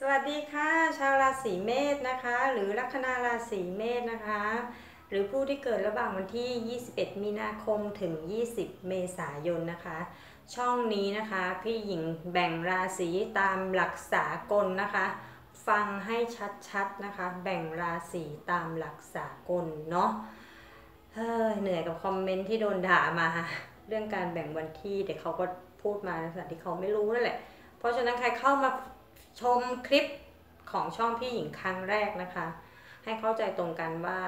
สวัสดีค่ะ ชาวราศีเมษนะคะ หรือลัคนาราศีเมษนะคะ หรือผู้ที่เกิดระหว่างวันที่ 21 มีนาคมถึง 20 เมษายนนะคะ ช่องนี้นะคะ พี่หญิงแบ่งราศีตามหลักสากลนะคะ ฟังให้ชัดๆนะคะ แบ่งราศีตามหลักสากลเนาะเฮ้ยเหนื่อยกับคอมเมนต์ที่โดนด่ามาเรื่องการแบ่งวันที่เดี๋ยวเขาก็พูดมาในขณะที่เขาไม่รู้นั่นแหละ เพราะฉะนั้นใครเข้ามา ชมคลิปของช่องพี่หญิงครั้งแรกนะคะ ให้เข้าใจตรงกันว่า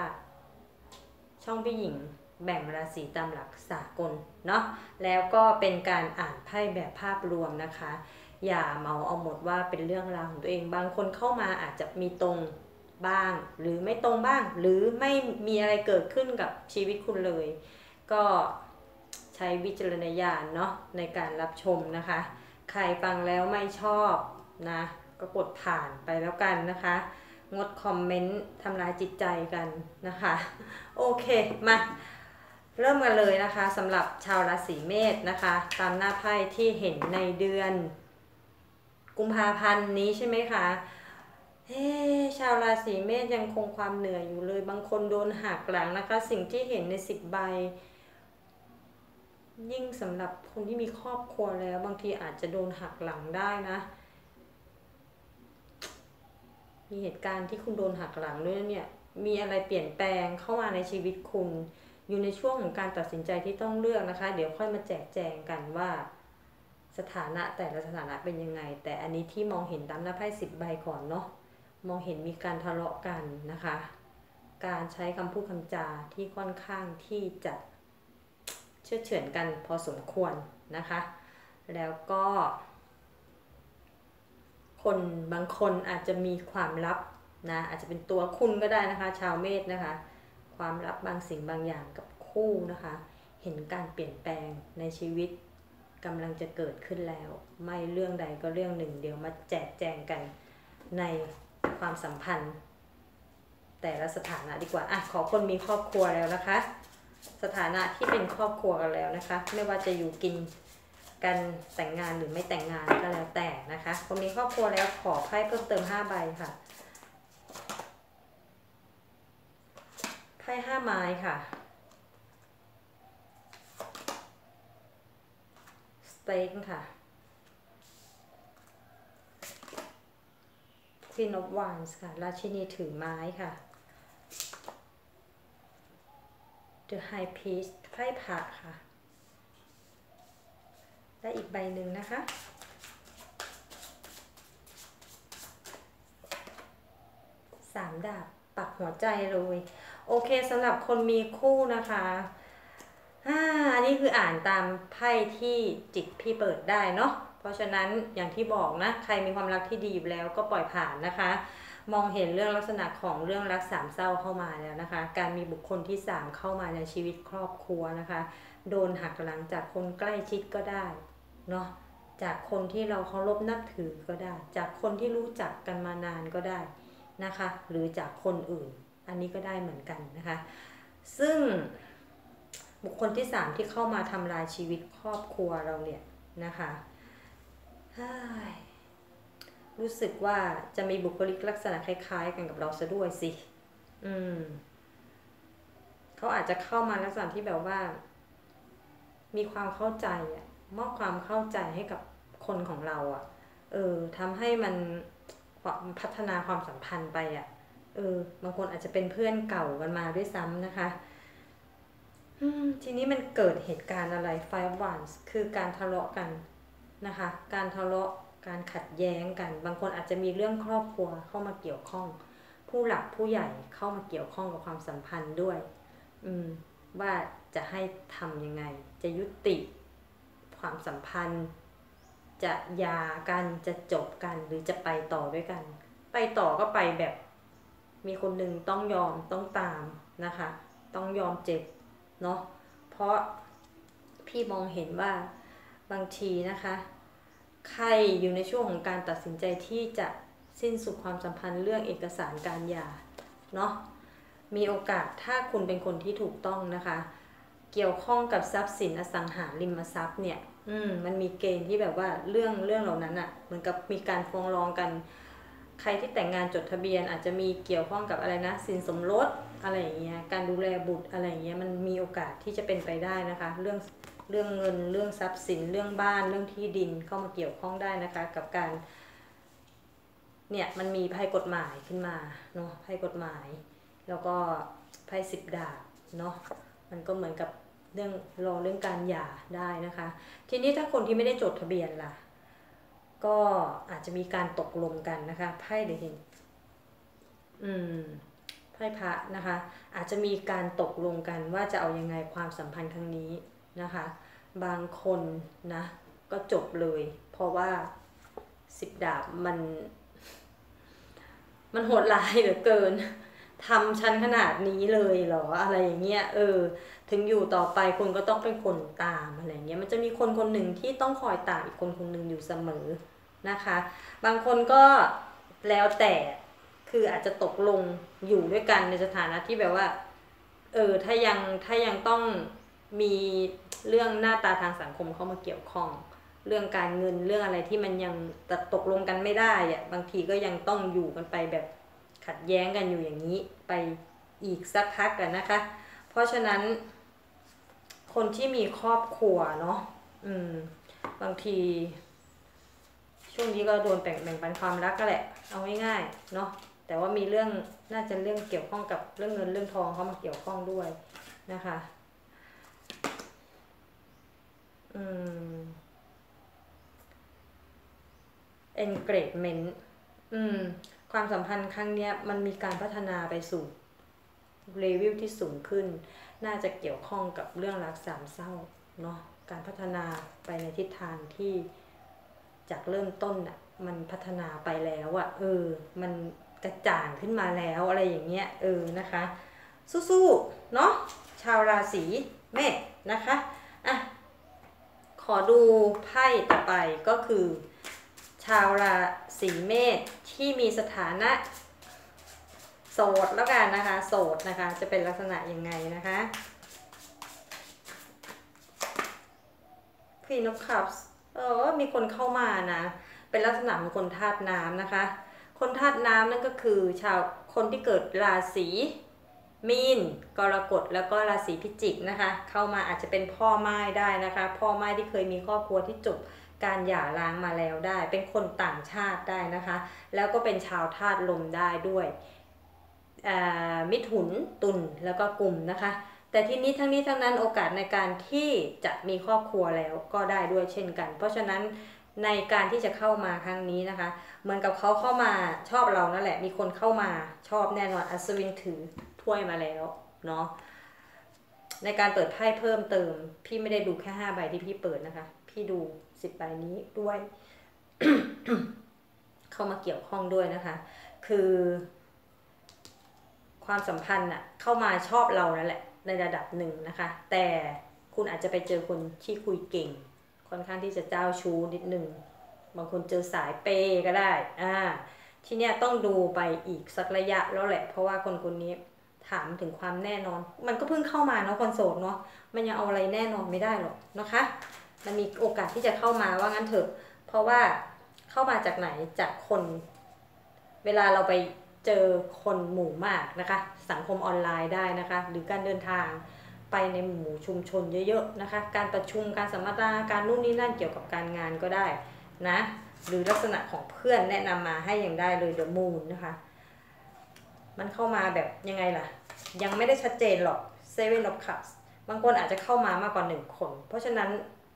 ช่องพี่หญิงแบ่งราศีตามหลักสากลเนาะแล้วก็เป็นการอ่านไพ่แบบภาพรวมนะคะ อย่าเมาเอาหมดว่าเป็นเรื่องราวของตัวเองบางคนเข้ามาอาจจะมีตรงบ้าง หรือไม่ตรงบ้าง หรือไม่มีอะไรเกิดขึ้นกับชีวิตคุณเลย ก็ใช้วิจารณญาณเนาะในการรับชมนะคะ ใครฟังแล้วไม่ชอบนะ ก็กดผ่านไปแล้วกันนะคะ งดคอมเมนต์ทำลายจิตใจกันนะคะ โอเค มา เริ่มกันเลยนะคะสำหรับชาวราศีเมษนะคะ ตามหน้าไพ่ที่เห็นในเดือน กุมภาพันธ์นี้ใช่ไหมคะเฮ้ชาวราศีเมษยังคงความเหนื่อยอยู่เลย บางคนโดนหักหลังนะคะ สิ่งที่เห็นในสิบใบ ยิ่งสำหรับคนที่มีครอบครัวแล้ว บางทีอาจจะโดนหักหลังได้นะ มีเหตุการณ์ที่คุณโดนหักหลังด้วยเนี่ย มีอะไรเปลี่ยนแปลงเข้ามาในชีวิตคุณ อยู่ในช่วงของการตัดสินใจที่ต้องเลือกนะคะ เดี๋ยวค่อยมาแจกแจงกันว่า สถานะแต่ละสถานะเป็นยังไง แต่อันนี้ที่มองเห็นตามหน้าไพ่สิบใบก่อนเนาะ มองเห็นมีการทะเลาะกันนะคะ การใช้คำพูดคำจาที่ค่อนข้างที่จะเชื่อเฉือนกันพอสมควรนะคะ แล้วก็ คนบางคนอาจจะมีความลับนะอาจจะเป็นตัวคุณก็ได้นะคะ ชาวเมษนะคะ ความลับบางสิ่งบางอย่างกับคู่นะคะ เห็นการเปลี่ยนแปลงในชีวิตกำลังจะเกิดขึ้นแล้ว ไม่เรื่องใดก็เรื่องหนึ่ง เดี๋ยวมาแจกแจงกันในความสัมพันธ์ แต่ละสถานะดีกว่าอะขอคนมีครอบครัวแล้วนะคะ สถานะที่เป็นครอบครัวกันแล้วนะคะ ไม่ว่าจะอยู่กิน กันแต่งงานหรือไม่แต่งงานก็แล้วแต่นะคะคนมีครอบครัวแล้วขอไพ่เพิ่มเติมห้าใบค่ะไพ่ห้าไม้ค่ะ สเต็กค่ะ Queen of Wands ค่ะ ราชินีถือไม้ค่ะ The High Priest ไพ่พระค่ะ และอีกใบหนึ่งนะคะ สามดาบปักหัวใจเลย โอเคสำหรับคนมีคู่นะคะอ่าอันนี้คืออ่านตามไพ่ที่จิตพี่เปิดได้เนาะ เพราะฉะนั้นอย่างที่บอกนะ ใครมีความรักที่ดีอยู่แล้วก็ปล่อยผ่านนะคะ มองเห็นเรื่องลักษณะของเรื่องรักสามเศร้าเข้ามาแล้วนะคะ การมีบุคคลที่สามเข้ามาในชีวิตครอบครัวนะคะ โดนหักหลังจากคนใกล้ชิดก็ได้เนาะจากคนที่เราเคารพนับถือก็ได้ จากคนที่รู้จักกันมานานก็ได้นะคะ หรือจากคนอื่น อันนี้ก็ได้เหมือนกันนะคะ ซึ่งบุคคลที่สามที่เข้ามาทำลายชีวิตครอบครัวเราเนี่ยนะคะรู้สึกว่าจะมีบุคลิกลักษณะคล้าย ๆ กันกับเราซะด้วยสิ อืม เขาอาจจะเข้ามาลักษณะที่แบบว่า มีความเข้าใจอะมอบความเข้าใจให้กับคนของเราอะ่ะเออทำให้มันพัฒนาความสัมพันธ์ไปอะ่ะเออบางคนอาจจะเป็นเพื่อนเก่ากันมาด้วยซ้ำนะคะทีนี้มันเกิดเหตุการณ์อะไร five ones คือการทะเลาะกันนะคะ การทะเลาะการขัดแย้งกัน บางคนอาจจะมีเรื่องครอบครัวเข้ามาเกี่ยวข้อง ผู้หลักผู้ใหญ่เข้ามาเกี่ยวข้องกับความสัมพันธ์ด้วย อืม ว่าจะให้ทำยังไง จะยุติความสัมพันธ์ จะยากันจะจบกันหรือจะไปต่อด้วยกัน ไปต่อก็ไปแบบมีคนหนึ่งต้องยอมต้องตามนะคะ ต้องยอมเจ็บเนาะเพราะพี่มองเห็นว่าบางทีนะคะ ใครอยู่ในช่วงของการตัดสินใจที่จะสิ้นสุดความสัมพันธ์เรื่องเอกสารการหย่าเนาะ มีโอกาสถ้าคุณเป็นคนที่ถูกต้องนะคะ เกี่ยวข้องกับทรัพย์สินอสังหาริมทรัพย์เนี่ยอืมมันมีเกณฑ์ที่แบบว่าเรื่องเรื่องเหล่านั้นอะ่ะเหมือนกับมีการฟ้องร้องกัน ใครที่แต่งงานจดทะเบียน อาจจะมีเกี่ยวข้องกับอะไรนะสินสมรสอะไรอย่างเงี้ยการดูแลบุตรอะไรอย่างเงี้ยมันมีโอกาสที่จะเป็นไปได้นะคะ เรื่องเรื่องเงินเรื่องทรัพย์สินเรื่องบ้านเรื่องที่ดินเข้ามาเกี่ยวข้องได้นะคะ กับการเนี่ยมันมีไพ่กฎหมายขึ้นมาเนาะไพ่กฎหมาย แล้วก็ไพ่สิบดาบเนาะมันก็เหมือนกับเรื่องรอเรื่องการหย่าได้นะคะ ทีนี้ถ้าคนที่ไม่ได้จดทะเบียนล่ะ ก็อาจจะมีการตกลงกันนะคะไพ่เดี๋ยวเห็นอืมไพ่พระนะคะ อาจจะมีการตกลงกันว่าจะเอายังไงความสัมพันธ์ครั้งนี้นะคะ บางคนนะก็จบเลย เพราะว่าสิบดาบมัน มันโหดร้ายเหลือเกิน ทำชั้นขนาดนี้เลยเหรออะไรอย่างเงี้ยเออ ถึงอยู่ต่อไปคุณก็ต้องเป็นคนตามอะไรเงี้ยมันจะมีคนคนหนึ่งที่ต้องคอยตามอีกคนคนหนึ่งอยู่เสมอนะคะ บางคนก็แล้วแต่คืออาจจะตกลงอยู่ด้วยกันในสถานะที่แบบว่า เออถ้ายังถ้ายังต้องมีเรื่องหน้าตาทางสังคมเข้ามาเกี่ยวข้อง เรื่องการเงินเรื่องอะไรที่มันยังตกลงกันไม่ได้อะบางทีก็ยังต้องอยู่กันไปแบบ ขัดแย้งกันอยู่อย่างนี้ไปอีกสักพักกันนะคะ เพราะฉะนั้น คนที่มีครอบครัวเนาะอืม บางที ช่วงนี้ก็โดนแบ่งแบ่งปันความรักก็แหละ เอาง่ายๆเนาะแต่ว่ามีเรื่องน่าจะเรื่องเกี่ยวข้องกับเรื่องเงินเรื่องทองเข้ามาเกี่ยวข้องด้วยนะคะ อืม engagement อืม ความสัมพันธ์ครั้งนี้มันมีการพัฒนาไปสู่เลเวลที่สูงขึ้น น่าจะเกี่ยวข้องกับเรื่องรักสามเศร้าเนาะการพัฒนาไปในทิศทางที่จากเริ่มต้นอะมันพัฒนาไปแล้วอะเออ มันกระจ่างขึ้นมาแล้วอะไรอย่างเงี้ยเออนะคะ สู้ๆเนาะชาวราศีเมษนะคะอะขอดูไพ่ต่อไปก็คือ ชาวรา ศีเมษที่มีสถานะ โสดแล้วกันนะคะ โสดนะคะ จะเป็นลักษณะยังไงนะคะพี่นกขับเออมีคนเข้ามานะ เป็นลักษณะของคนธาตุน้ำนะคะ คนธาตุน้ำนั่นก็คือชาวคนที่เกิดราศีมีน กรกฎแล้วก็ราศีพิจิกนะคะ เข้ามาอาจจะเป็นพ่อไม้ได้นะคะ พ่อไม้ที่เคยมีครอบครัวที่จบ การหย่าร้างมาแล้วได้ เป็นคนต่างชาติได้นะคะ แล้วก็เป็นชาวธาตุลมได้ด้วยมิถุนตุลแล้วก็กลุ่มนะคะ แต่ทีนี้ทั้งนี้ทั้งนั้นโอกาสในการที่จะมีครอบครัวแล้วก็ได้ด้วยเช่นกัน เพราะฉะนั้นในการที่จะเข้ามาครั้งนี้นะคะ เหมือนกับเขาเข้ามาชอบเรานั่นแหละ มีคนเข้ามาชอบแน่นอนอัศวินถือถ้วยมาแล้วเนาะในการเปิดไพ่เพิ่มเติม พี่ไม่ได้ดูแค่5ใบที่พี่เปิดนะคะ พี่ดู 10ใบนี้ด้วย เข้ามาเกี่ยวข้องด้วยนะคะ คือ ความสัมพันธ์อะเข้ามาชอบเรานั่นแหละในระดับหนึ่งนะคะ แต่คุณอาจจะไปเจอคนที่คุยเก่ง ค่อนข้างที่จะเจ้าชู้นิดหนึ่งบางคนเจอสายเปก็ได้อ่าที่เนี้ยต้องดูไปอีกสักระยะแล้วแหละ เพราะว่าคนคนนี้ถามถึงความแน่นอน มันก็เพิ่งเข้ามาเนาะคนโสดเนาะมันยังเอาอะไรแน่นอนไม่ได้หรอกนะคะ มันมีโอกาสที่จะเข้ามาว่างั้นเถอะ เพราะว่าเข้ามาจากไหนจากคน เวลาเราไปเจอคนหมู่มากนะคะ สังคมออนไลน์ได้นะคะ หรือการเดินทางไปในหมู่ชุมชนเยอะๆนะคะ การประชุมการสัมมนาการนู่นนี่นั่นเกี่ยวกับการงานก็ได้นะหรือลักษณะของเพื่อนแนะนำมาให้อย่างได้เลยเดอะมูนนะคะ มันเข้ามาแบบยังไงล่ะ ยังไม่ได้ชัดเจนหรอกเซเว่นออฟคัพบางคนอาจจะเข้ามามากกว่าหนึ่งคน เพราะฉะนั้น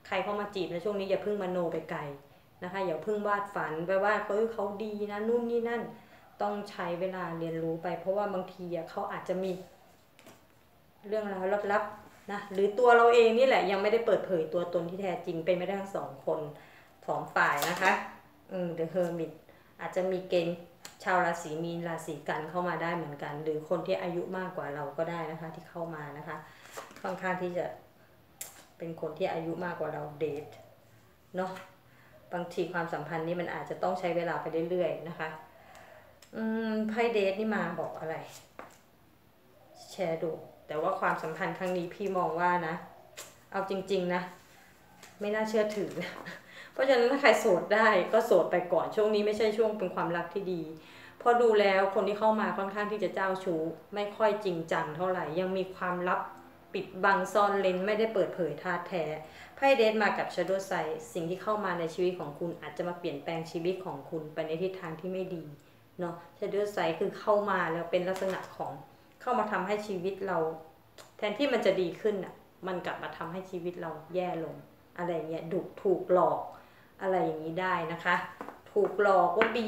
ใครเข้ามาจีบในช่วงนี้อย่าเพิ่งมาโนไปไกลนะคะอย่าเพิ่งวาดฝันไปว่าเขาเขาดีนะนู่นนี่นั่น ต้องใช้เวลาเรียนรู้ไป เพราะว่าบางทีเขาอาจจะมี เรื่องราวลับๆนะหรือตัวเราเองนี่แหละยังไม่ได้เปิดเผยตัวตนที่แท้จริงเป็นไม่ได้ทั้งสองคนสองฝ่ายนะคะอืม The Hermit อาจจะมีเกณฑ์ชาวราศีมีนราศีกันเข้ามาได้เหมือนกัน หรือคนที่อายุมากกว่าเราก็ได้นะคะที่เข้ามานะคะค่อนข้างที่จะ เป็นคนที่อายุมากกว่าเราเดทเนาะบางทีความสัมพันธ์นี้มันอาจจะต้องใช้เวลาไปเรื่อยๆนะคะอืมไพ่เดทนี่มาบอกอะไร แชร์ดู แต่ว่าความสัมพันธ์ครั้งนี้พี่มองว่านะ เอาจริง ๆนะ ไม่น่าเชื่อถือ เพราะฉะนั้นถ้าใครโสดได้ก็โสดไปก่อนช่วงนี้ไม่ใช่ช่วงเป็นความรักที่ดีพอดูแล้วคนที่เข้ามาค่อนข้างที่จะเจ้าชู้ ไม่ค่อยจริงจังเท่าไหร่ ยังมีความลับ ปิดบังซ่อนเลนไม่ได้เปิดเผยท่าแท้ไพ่เดทมากับชาโดไซสิ่งที่เข้ามาในชีวิตของคุณอาจจะมาเปลี่ยนแปลงชีวิตของคุณไปในทิศทางที่ไม่ดีเนาะชาโดไซคือเข้ามาแล้วเป็นลักษณะของเข้ามาทำให้ชีวิตเรา แทนที่มันจะดีขึ้นอะมันกลับมาทำให้ชีวิตเราแย่ลง อะไรเงี้ยดุถูกหลอกอะไรอย่างนี้ได้นะคะ ถูกหลอกว่าบี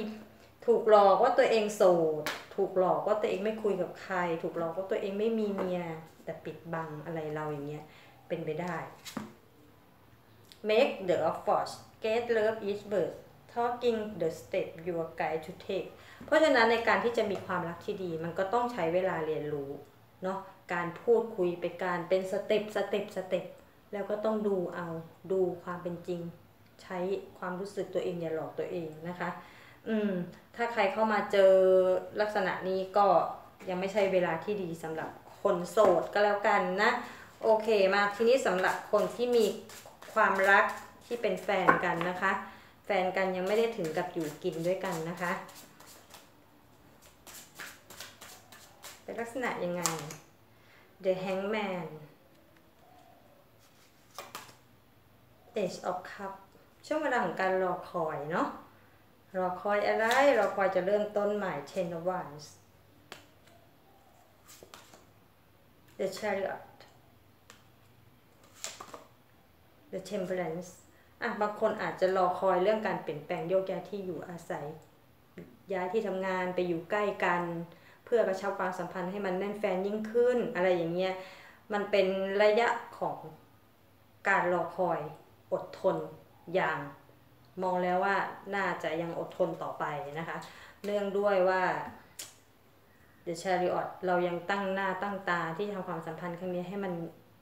ถูกหลอกว่าตัวเองโสด ถูกหลอกว่าตัวเองไม่คุยกับใคร ถูกหลอกว่าตัวเองไม่มีเมีย แต่ปิดบังอะไรเราอย่างเงี้ย เป็นไปได้ make the effort get love each bird talking the step your guide to take เพราะฉะนั้นในการที่จะมีความรักที่ดี มันก็ต้องใช้เวลาเรียนรู้เนาะ การพูดคุยไปการเป็นสเต็ปสเต็ปสเต็ปแล้วก็ต้องดูเอาดูความเป็นจริง ใช้ความรู้สึกตัวเองอย่าหลอกตัวเองนะคะ อืม ถ้าใครเข้ามาเจอลักษณะนี้ก็ยังไม่ใช่เวลาที่ดีสำหรับคนโสดก็แล้วกันนะ โอเคมาทีนี้สำหรับคนที่มีความรักที่เป็นแฟนกันนะคะ แฟนกันยังไม่ได้ถึงกับอยู่กินด้วยกันนะคะ เป็นลักษณะยังไง The Hangman Ace of Cup ช่วงเวลาของการรอคอยเนาะ รอคอยอะไร รอคอยจะเริ่มต้นใหม่ Ten of Wands The Chariot The Temperance อะบางคนอาจจะรอคอยเรื่องการเปลี่ยนแปลงโยกย้ายที่อยู่อาศัย ย้ายที่ทำงานไปอยู่ใกล้กัน เพื่อกระชับความสัมพันธ์ให้มันแน่นแฟนยิ่งขึ้น อะไรอย่างเงี้ย มันเป็นระยะของการรอคอยอดทนอย่าง มองแล้วว่าน่าจะยังอดทนต่อไปนะคะ เนื่องด้วยว่า The Chariot เรายังตั้งหน้าตั้งตาที่ทำความสัมพันธ์ครั้งนี้ให้มัน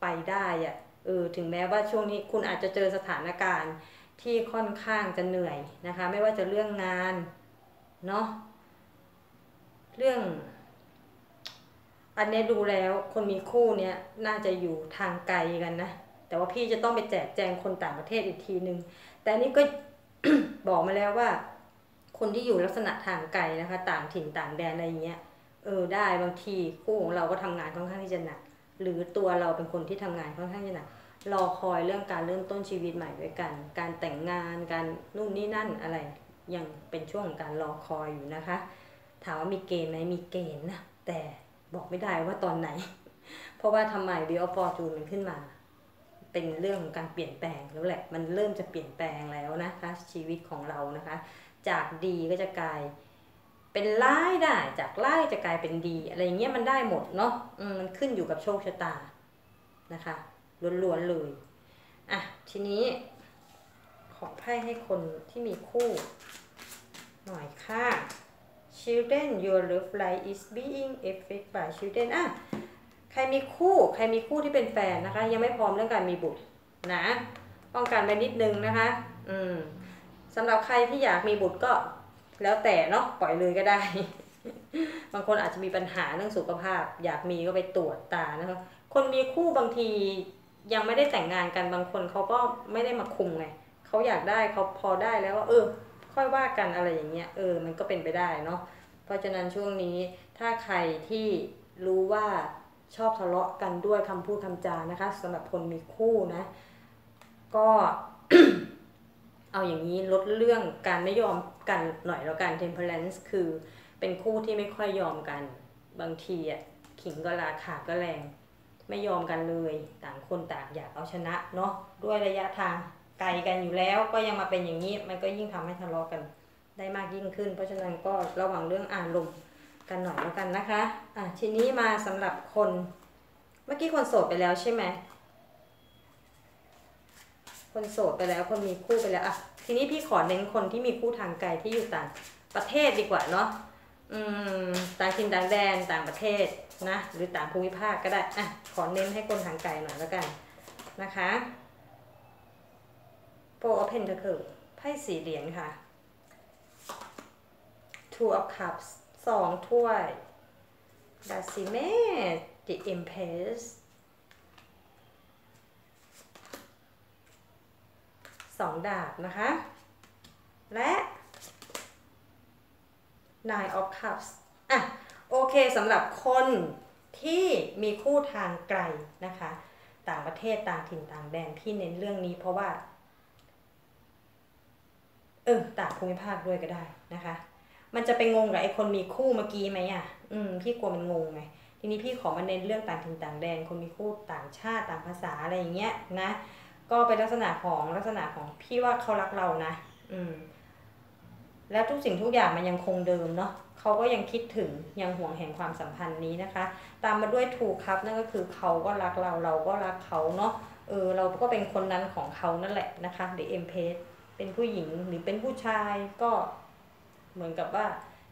ไปได้อะเออถึงแม้ว่าช่วงนี้คุณอาจจะเจอสถานการณ์ที่ค่อนข้างจะเหนื่อยนะคะ ไม่ว่าจะเรื่องงานเนาะเรื่อง อันนี้ดูแล้วคนมีคู่เนี้ยน่าจะอยู่ทางไกลกันนะ แต่ว่าพี่จะต้องไปแจกแจงคนต่างประเทศอีกทีนึง แต่นี่ก็ บอกมาแล้วว่า คนที่อยู่ลักษณะทางไกลนะคะ ต่างถิ่นต่างแดนอะไรเงี้ยเออได้บางทีคู่ของเราก็ทำงานค่อนข้างที่จะหนักหรือตัวเราเป็นคนที่ทำงานค่อนข้างที่หนักรอคอยเรื่องการเริ่มต้นชีวิตใหม่ด้วยกัน การแต่งงานการนู่นนี่นั่นอะไร ยังเป็นช่วงของการรอคอยอยู่นะคะ ถามว่ามีเกณฑ์ไหมมีเกณฑ์นะแต่บอกไม่ได้ว่าตอนไหน เพราะว่าทำไม w ิ e of Fortune มันขึ้นมา เป็นเรื่องของการเปลี่ยนแปลงแล้วแหละ มันเริ่มจะเปลี่ยนแปลงแล้วนะคะ ชีวิตของเรานะคะ จากดีก็จะกลาย เป็นร้ายได้ จากร้ายจะกลายเป็นดี อะไรเงี้ยมันได้หมดเนาะมันขึ้นอยู่กับโชคชะตานะคะล้วนๆเลยอะทีนี้ขอไพ่ให้คนที่มีคู่ หน่อยค่ะ children your love life is being affected by children อะ ใครมีคู่ใครมีคู่ที่เป็นแฟนนะคะ ยังไม่พร้อมเรื่องการมีบุตรนะป้องกันไปนิดนึงนะคะ อืมสำหรับใครที่อยากมีบุตรก็แล้วแต่เนาะปล่อยเลยก็ได้ บางคนอาจจะมีปัญหาเรื่องสุขภาพ อยากมีก็ไปตรวจตานะคะ คนมีคู่บางทียังไม่ได้แต่งงานกันบางคนเขาก็ไม่ได้มาคุมไงเขาอยากได้เขาพอได้แล้วว่าเออ ค่อยว่ากันอะไรอย่างเงี้ยเออ มันก็เป็นไปได้เนาะเพราะฉะนั้นช่วงนี้ถ้าใครที่รู้ว่า ชอบทะเลาะกันด้วยคำพูดคำจานะคะสำหรับคนมีคู่นะ ก็เอาอย่างนี้ลดเรื่องการไม่ยอมกันหน่อยแล้วกัน temperance คือเป็นคู่ที่ไม่ค่อยยอมกัน บางทีอะขิงก็ราขาก็แรง ไม่ยอมกันเลยต่างคนต่างอยากเอาชนะเนาะด้วยระยะทางไกลกันอยู่แล้วก็ยังมาเป็นอย่างนี้ มันก็ยิ่งทำให้ทะเลาะกันได้มากยิ่งขึ้น เพราะฉะนั้นก็ระวังเรื่องอารมณ์ กันหน่อยแล้วกันนะคะ อะทีนี้มาสำหรับคน เมื่อกี้คนโสดไปแล้วใช่ไหม คนโสดไปแล้วคนมีคู่ไปแล้ว อะ ทีนี้พี่ขอเน้นคนที่มีคู่ทางไกลที่อยู่ต่างประเทศดีกว่าเนาะ อืม ต่างถิ่นต่างแดนต่างประเทศนะ หรือต่างภูมิภาคก็ได้ อะ ขอเน้นให้คนทางไกลหน่อยแล้วกันนะคะโปรออเพนเทอร์ไพ่สีเหรียญค่ะ two of cups สองถ้วยดาซิเม the empress สองดาบนะคะ และ nine of cups อะ โอเคสำหรับคนที่มีคู่ทางไกลนะคะ ต่างประเทศต่างถิ่นต่างแดนพี่เน้นเรื่องนี้เพราะว่า เออ ต่างภูมิภาคด้วยก็ได้นะคะ มันจะไปงงกับไอ้คนมีคู่เมื่อกี้ไหมอะ อืมพี่กลัวมันงงไง ทีนี้พี่ขอมาเน้นเรื่องต่างถิ่นต่างแดน คนมีคู่ต่างชาติต่างภาษาอะไรอย่างเงี้ยนะ ก็เป็นลักษณะของลักษณะของพี่ว่าเขารักเรานะ อืม แล้วทุกสิ่งทุกอย่างมันยังคงเดิมเนาะเขาก็ยังคิดถึงยังห่วงแห่งความสัมพันธ์นี้นะคะ ตามมาด้วยถูกครับนั่นก็คือเขาก็รักเราเราก็รักเขาเนาะเออเราก็เป็นคนนั้นของเขานั่นแหละนะคะเดเอ็มเพสเป็นผู้หญิงหรือเป็นผู้ชายก็ เหมือนกับว่า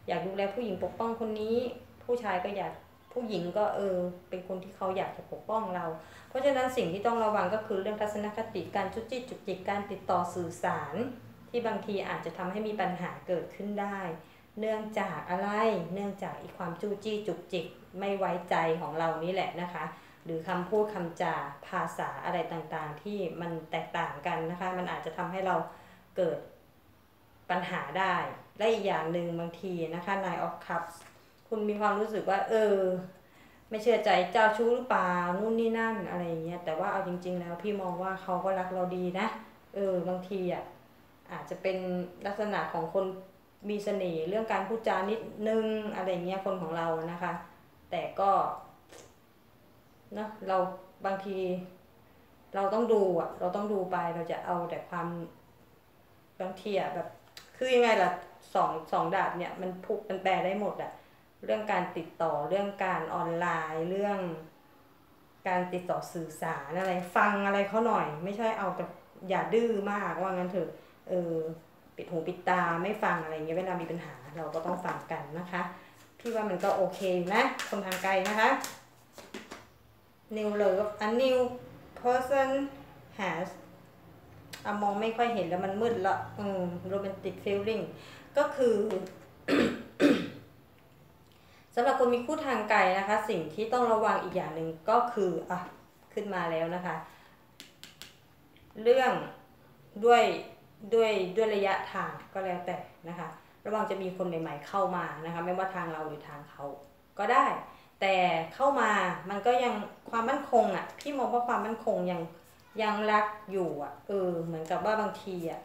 อยากดูแลผู้หญิงปกป้องคนนี้ ผู้ชายก็อยากผู้หญิงก็เออเป็นคนที่เขาอยากจะปกป้องเรา เพราะฉะนั้นสิ่งที่ต้องระวังก็คือเรื่องทัศนคติการจุกจิกจุกจิกการติดต่อสื่อสาร ที่บางทีอาจจะทำให้มีปัญหาเกิดขึ้นได้ เนื่องจากอะไรเนื่องจากอีกความจู้จี้จุกจิกไม่ไว้ใจของเรานี่แหละนะคะ หรือคำพูดคำจาภาษาอะไรต่างๆ ที่มันแตกต่างกันนะคะ มันอาจจะทำให้เราเกิดปัญหาได้ และอีกอย่างหนึ่งบางทีนะคะ Nine of Cups คุณมีความรู้สึกว่า เออ ไม่เชื่อใจเจ้าชู้หรือเปล่านู่นนี่นั่นอะไรอย่างเงี้ยแต่ว่าเอาจริง ๆ แล้วพี่มองว่าเขาก็รักเราดีนะ เออบางทีอะอาจจะเป็นลักษณะของคนมีเสน่ห์เรื่องการพูดจานิดนึงอะไรเงี้ยคนของเรานะคะ แต่ก็เนาะเราบางที เราต้องดูอะ เราต้องดูไปเราจะเอาแต่ความบางทีอะแบบ คือยังไงล่ะ สองสองดาบเนี่ยมันพุกมันแปลได้หมดอะเรื่องการติดต่อเรื่องการออนไลน์เรื่อง การติดต่อสื่อสารอะไรฟังอะไรเขาหน่อย ไม่ใช่เอาแต่อย่าดื้อมากว่างั้นเถอะเออปิดหูปิดตาไม่ฟังอะไรเงี้ยเวลามีปัญหาเราก็ต้องฟังกันนะคะพี่ว่ามันก็โอเคนะคนทางไกลนะคะ new love a new person has อะมองไม่ค่อยเห็นแล้วมันมืดละอืม romantic feeling ก็คือสำหรับคนมีคู่ทางไกลนะคะ สิ่งที่ต้องระวังอีกอย่างหนึ่งก็คืออะขึ้นมาแล้วนะคะ เรื่องด้วยด้วยด้วยระยะทางก็แล้วแต่นะคะ ระวังจะมีคนใหม่ ๆ เข้ามานะคะ ไม่ว่าทางเราหรือทางเขาก็ได้ แต่เข้ามามันก็ยังความมั่นคงอะพี่มองว่าความมั่นคงยังยังรักอยู่อะเออเหมือนกับว่าบางทีอะ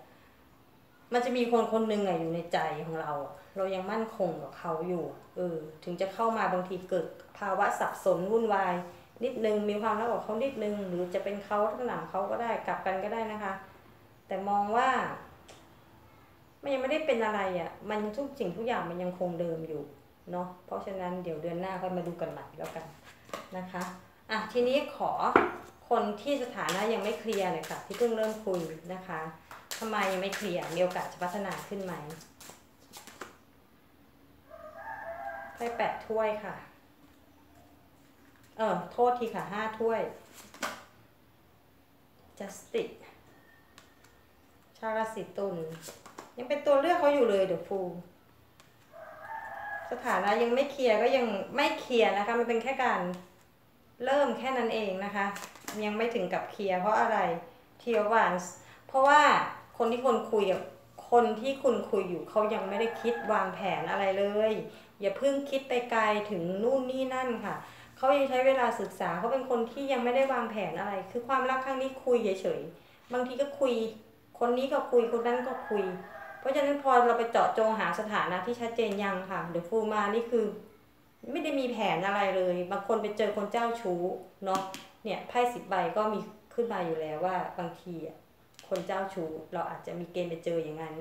มันจะมีคนคนหนึ่งอะอยู่ในใจของเรา เรายังมั่นคงกับเขาอยู่ เออ ถึงจะเข้ามาบางทีเกิดภาวะสับสนวุ่นวาย นิดนึงมีความรักกับเขานิดนึง หรือจะเป็นเขาทั้งหลังเขาก็ได้กลับกันก็ได้นะคะ แต่มองว่า มันยังไม่ได้เป็นอะไรอะ่ะ มันทุกสิ่งทุกอย่างมันยังคงเดิมอยู่เนาะ เพราะฉะนั้นเดี๋ยวเดือนหน้าก็มาดูกันใหม่แล้วกันนะคะ อะทีนี้ขอคนที่สถานะยังไม่เคลียร์หน่อยค่ะที่เพิ่งเริ่มคุยนะคะ ทำไมยังไม่เคลียร์มีโอกาสจะพัฒนาขึ้นไหมไพ่แปดถ้วยค่ะ เออ โทษทีค่ะห้าถ้วย justice ชาวราศีตุลยังเป็นตัวเลือกเขาอยู่เลยเดี๋ยวฟูสถานะยังไม่เคลียร์ก็ยังไม่เคลียร์นะคะ มันเป็นแค่การเริ่มแค่นั้นเองนะคะ ยังไม่ถึงกับเคลียร์เพราะอะไรเทียวัน เพราะว่าคนที่คนคุยกับคนที่คุณคุยอยู่เขายังไม่ได้คิดวางแผนอะไรเลย อย่าเพิ่งคิดไปไกลถึงนู่นนี่นั่นค่ะเขายังใช้เวลาศึกษาเขาเป็นคนที่ยังไม่ได้วางแผนอะไร คือความรักครั้งนี้คุยเฉยๆบางทีก็คุย คนนี้ก็คุยคนนั้นก็คุย เพราะฉะนั้นพอเราไปเจาะจงหาสถานะที่ชัดเจนยังค่ะเดี๋ยวฟูมานี่คือ ไม่ได้มีแผนอะไรเลย บางคนไปเจอคนเจ้าชู้เนาะเนี่ยไพ่สิบใบก็มีขึ้นมาอยู่แล้วว่าบางทีอะ คนเจ้าชู้เราอาจจะมีเกณฑ์ไปเจออย่างนั้น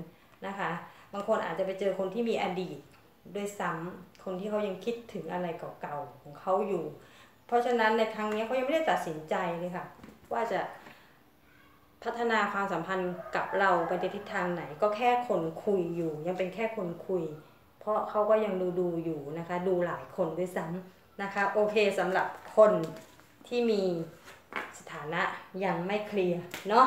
นะคะ บางคนอาจจะไปเจอคนที่มีอดีตด้วยซ้ำคนที่เขายังคิดถึงอะไรเก่าๆของเขาอยู่ เพราะฉะนั้นในครั้งนี้เขายังไม่ได้ตัดสินใจเลยค่ะ ว่าจะพัฒนาความสัมพันธ์กับเราไปในทิศทางไหน ก็แค่คนคุยอยู่ ยังเป็นแค่คนคุย เพราะเขาก็ยังดูดูอยู่นะคะ ดูหลายคนด้วยซ้ำนะคะ โอเคสำหรับคนที่มีสถานะยังไม่เคลียร์เนาะ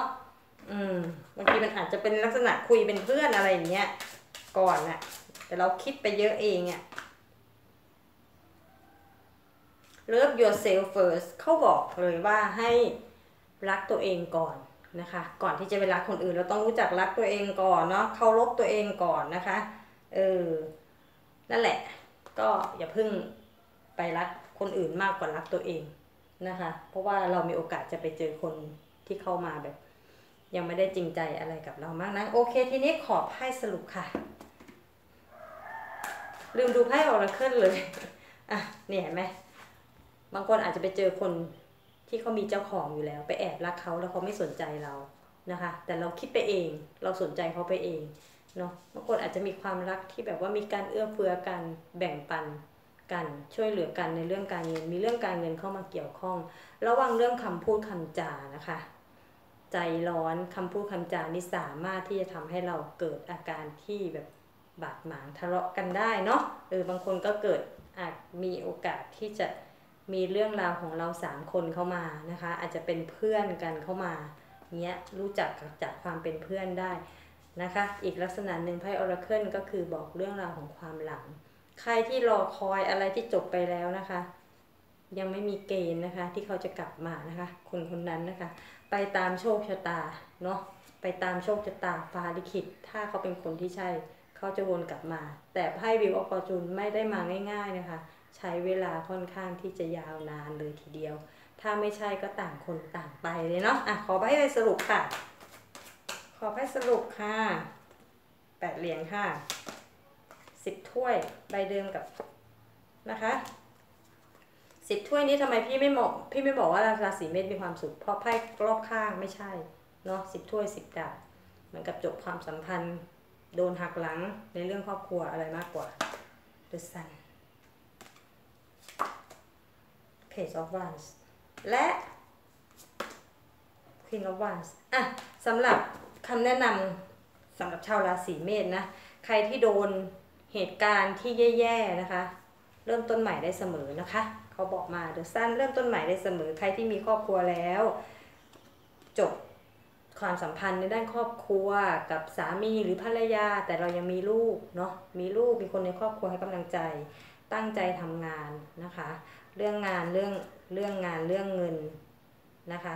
อืมบางทีมันอาจจะเป็นลักษณะคุยเป็นเพื่อนอะไรอย่างเงี้ย ก่อนน่ะแต่เราคิดไปเยอะเองอะ่ะ Love yourself first เขาบอกเลยว่าให้รักตัวเองก่อนนะคะ ก่อนที่จะไปรักคนอื่น เราต้องรู้จักรักตัวเองก่อนเนาะเคารพตัวเองก่อนนะคะ เออ นั่นแหละ ก็อย่าเพิ่งไปรักคนอื่นมากกว่ารักตัวเองนะคะ เพราะว่าเรามีโอกาสจะไปเจอคนที่เข้ามาแบบ ยังไม่ได้จริงใจอะไรกับเรามากนะโอเค ทีนี้ขอไพ่สรุปค่ะ ลืมดูไพ่ออราเคิลเลยอะเนี่ยเห็นไหมบางคนอาจจะไปเจอคนที่เขามีเจ้าของอยู่แล้ว ไปแอบรักเขาแล้วเขาไม่สนใจเรานะคะ แต่เราคิดไปเอง เราสนใจเขาไปเองเนาะบางคนอาจจะมีความรักที่แบบว่ามีการเอื้อเฟื้อกันแบ่งปันกันช่วยเหลือกันในเรื่องการเงิน มีเรื่องการเงินเข้ามาเกี่ยวข้อง ระวังเรื่องคำพูดคำจานะคะ ใจร้อนคำพูดคำจานี่สามารถที่จะทำให้เราเกิดอาการที่แบบบาดหมางทะเลาะกันได้เนาะเออบางคนก็เกิดอาจมีโอกาสที่จะมีเรื่องราวของเราสามคนเข้ามานะคะ อาจจะเป็นเพื่อนกันเข้ามาเนี้ยรู้จักจากความเป็นเพื่อนได้นะคะ อีกลักษณะหนึ่งไพ่ออราเคิลก็คือบอกเรื่องราวของความหลัง ใครที่รอคอยอะไรที่จบไปแล้วนะคะ ยังไม่มีเกณฑ์นะคะ ที่เขาจะกลับมานะคะ คนคนนั้นนะคะ ไปตามโชคชะตาเนาะไปตามโชคชะตาฟ้าลิขิต ถ้าเขาเป็นคนที่ใช่ เขาจะวนกลับมา แต่ไพ่วิวออฟอร์จูนไม่ได้มาง่าย ๆนะคะ ใช้เวลาค่อนข้างที่จะยาวนานเลยทีเดียว ถ้าไม่ใช่ก็ต่างคนต่างไปเลยเนาะอะขอไพ่ไปสรุปค่ะ ขอไพ่สรุปค่ะแปดเหรียญค่ะสิบถ้วยใบเดิมกับนะคะ สิบถ้วยนี้ทำไมพี่ไม่บอกพี่ไม่บอกว่าราศีเมษมีความสุขเพราะไพ่รอบข้างไม่ใช่เนาะสิบถ้วยสิบดาบเหมือนกับจบความสัมพันธ์ โดนหักหลังในเรื่องครอบครัวอะไรมากกว่า The Sun Page of Wands และ Queen of Wands อะสำหรับคำแนะนำสำหรับชาวราศีเมษนะ ใครที่โดนเหตุการณ์ที่แย่ ๆ นะคะ เริ่มต้นใหม่ได้เสมอนะคะ เขาบอกมา The Sun เริ่มต้นใหม่ได้เสมอใครที่มีครอบครัวแล้ว จบความสัมพันธ์ในด้านครอบครัวกับสามีหรือภรรยา แต่เรายังมีลูกเนาะมีลูกมีคนในครอบครัวให้กำลังใจ ตั้งใจทำงานนะคะ เรื่องงานเรื่องเรื่องงานเรื่องเงินนะคะ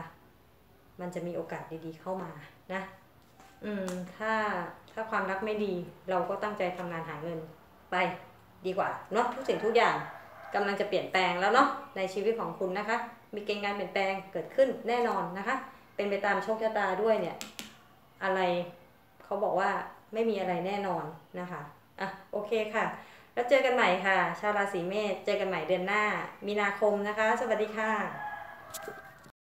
มันจะมีโอกาสดีๆเข้ามานะอืมถ้าถ้าความรักไม่ดี เราก็ตั้งใจทำงานหาเงินไปดีกว่าเนาะทุกสิ่งทุกอย่าง กำลังจะเปลี่ยนแปลงแล้วเนาะในชีวิตของคุณนะคะ มีเกณฑ์การเปลี่ยนแปลงเกิดขึ้นแน่นอนนะคะ เป็นไปตามโชคชะตาด้วยเนี่ยอะไรเขาบอกว่าไม่มีอะไรแน่นอนนะคะอะโอเคค่ะ แล้วเจอกันใหม่ค่ะ ชาวราศีเมษเจอกันใหม่เดือนหน้า มีนาคมนะคะ สวัสดีค่ะ